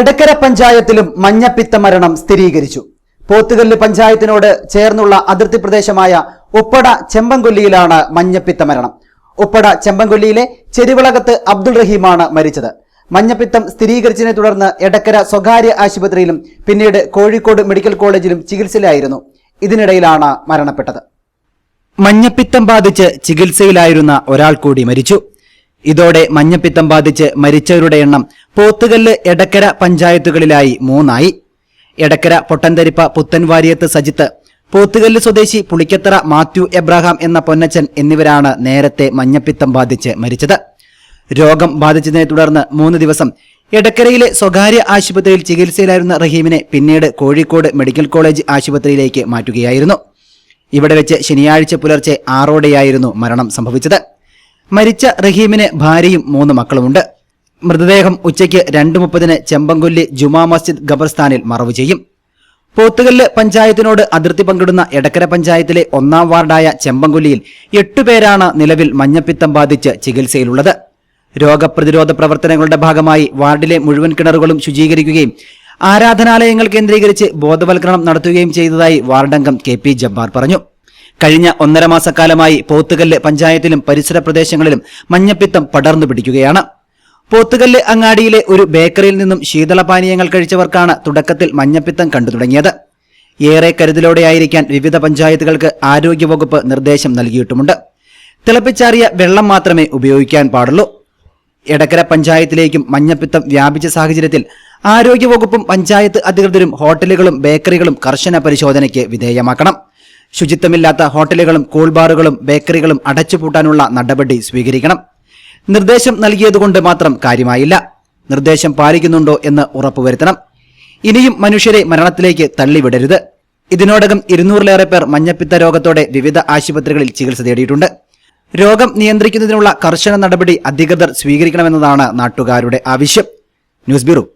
എടക്കര പഞ്ചായത്തിലും മഞ്ഞപ്പിത്ത മരണം സ്ഥിരീകരിച്ചു. പോത്തുകല്ല് പഞ്ചായത്തിനോട് ചേർന്നുള്ള അതിർത്തി പ്രദേശമായ ഉപ്പട ചെമ്പൻകൊല്ലിയിലാണ് മഞ്ഞപ്പിത്ത മരണം. ഉപ്പട ചെമ്പൻകൊല്ലിയിലെ ചെരുവിളകത്ത് അബ്ദുൾ റഹീമാണ് മരിച്ചത്. മഞ്ഞപ്പിത്തം സ്ഥിരീകരിച്ചതിനെ തുടർന്ന് എടക്കര സ്വകാര്യ ആശുപത്രിയിലും പിന്നീട് കോഴിക്കോട് മെഡിക്കൽ കോളേജിലും ചികിത്സയിലായിരുന്നു. ഇതിനിടയിലാണ് മരണപ്പെട്ടത്. മഞ്ഞപ്പിത്തം ബാധിച്ച് ചികിത്സയിലായിരുന്ന ഒരാൾ കൂടി മരിച്ചു. ഇതോടെ മഞ്ഞപ്പിത്തം ബാധിച്ച് മരിച്ചവരുടെ എണ്ണം പോത്തുകല്ല് എടക്കര പഞ്ചായത്തുകളിലായി മൂന്നായി. എടക്കര പൊട്ടന്തരിപ്പ പുത്തൻവാരിയത്ത് സജിത്ത് പോത്തുകല്ല് സ്വദേശി പുളിക്കത്തറ മാത്യു എബ്രഹാം എന്ന പൊന്നച്ചൻ എന്നിവരാണ് നേരത്തെ മഞ്ഞപ്പിത്തം ബാധിച്ച് മരിച്ചത്. രോഗം ബാധിച്ചതിനെ തുടർന്ന് മൂന്ന് ദിവസം എടക്കരയിലെ സ്വകാര്യ ആശുപത്രിയിൽ ചികിത്സയിലായിരുന്ന റഹീമിനെ പിന്നീട് കോഴിക്കോട് മെഡിക്കൽ കോളേജ് ആശുപത്രിയിലേക്ക് മാറ്റുകയായിരുന്നു. ഇവിടെ വെച്ച് ശനിയാഴ്ച പുലർച്ചെ ആറോടെയായിരുന്നു മരണം സംഭവിച്ചത്. മരിച്ച റഹീമിന് ഭാര്യയും മൂന്ന് മക്കളുമുണ്ട്. മൃതദേഹം ഉച്ചയ്ക്ക് രണ്ട് മുപ്പതിന് ചെമ്പങ്കൊല്ലി ജുമാ മസ്ജിദ് ഖബർസ്ഥാനിൽ മറവ് ചെയ്യും. പോത്തുകല്ല് പഞ്ചായത്തിനോട് അതിർത്തി പങ്കിടുന്ന എടക്കര പഞ്ചായത്തിലെ ഒന്നാം വാർഡായ ചെമ്പങ്കൊല്ലിയിൽ എട്ടുപേരാണ് നിലവിൽ മഞ്ഞപ്പിത്തം ബാധിച്ച് ചികിത്സയിലുള്ളത്. രോഗപ്രതിരോധ പ്രവർത്തനങ്ങളുടെ ഭാഗമായി വാർഡിലെ മുഴുവൻ കിണറുകളും ശുചീകരിക്കുകയും ആരാധനാലയങ്ങൾ കേന്ദ്രീകരിച്ച് ബോധവൽക്കരണം നടത്തുകയും ചെയ്തതായി വാർഡംഗം കെ പി ജബ്ബാർ പറഞ്ഞു. കഴിഞ്ഞ ഒന്നര മാസക്കാലമായി പോത്തുകല്ല് പഞ്ചായത്തിലും പരിസര പ്രദേശങ്ങളിലും മഞ്ഞപ്പിത്തം പടർന്നു പിടിക്കുകയാണ്. പോത്തുകല്ല് അങ്ങാടിയിലെ ഒരു ബേക്കറിയിൽ നിന്നും ശീതളപാനീയങ്ങൾ കഴിച്ചവർക്കാണ് തുടക്കത്തിൽ മഞ്ഞപ്പിത്തം കണ്ടു തുടങ്ങിയത്. ഏറെ കരുതലോടെയായിരിക്കാൻ വിവിധ പഞ്ചായത്തുകൾക്ക് ആരോഗ്യവകുപ്പ് നിർദ്ദേശം നൽകിയിട്ടുമുണ്ട്. തിളപ്പിച്ചാറിയ വെള്ളം മാത്രമേ ഉപയോഗിക്കാൻ പാടുള്ളൂ. എടക്കര പഞ്ചായത്തിലേക്കും മഞ്ഞപ്പിത്തം വ്യാപിച്ച സാഹചര്യത്തിൽ ആരോഗ്യവകുപ്പും പഞ്ചായത്ത് അധികൃതരും ഹോട്ടലുകളും ബേക്കറികളും കർശന പരിശോധനയ്ക്ക് വിധേയമാക്കണം. ശുചിത്വമില്ലാത്ത ഹോട്ടലുകളും കൂൾബാറുകളും ബേക്കറികളും അടച്ചുപൂട്ടാനുള്ള നടപടി സ്വീകരിക്കണം. നിർദ്ദേശം നൽകിയതുകൊണ്ട് മാത്രം കാര്യമായില്ല. നിർദ്ദേശം പാലിക്കുന്നുണ്ടോ എന്ന് ഉറപ്പുവരുത്തണം. ഇനിയും മനുഷ്യരെ മരണത്തിലേക്ക് തള്ളിവിടരുത്. ഇതിനോടകം ഇരുന്നൂറിലേറെ പേർ മഞ്ഞപ്പിത്ത രോഗത്തോടെ വിവിധ ആശുപത്രികളിൽ ചികിത്സ തേടിയിട്ടുണ്ട്. രോഗം നിയന്ത്രിക്കുന്നതിനുള്ള കർശന നടപടി അധികൃതർ സ്വീകരിക്കണമെന്നതാണ് നാട്ടുകാരുടെ ആവശ്യം. News bureau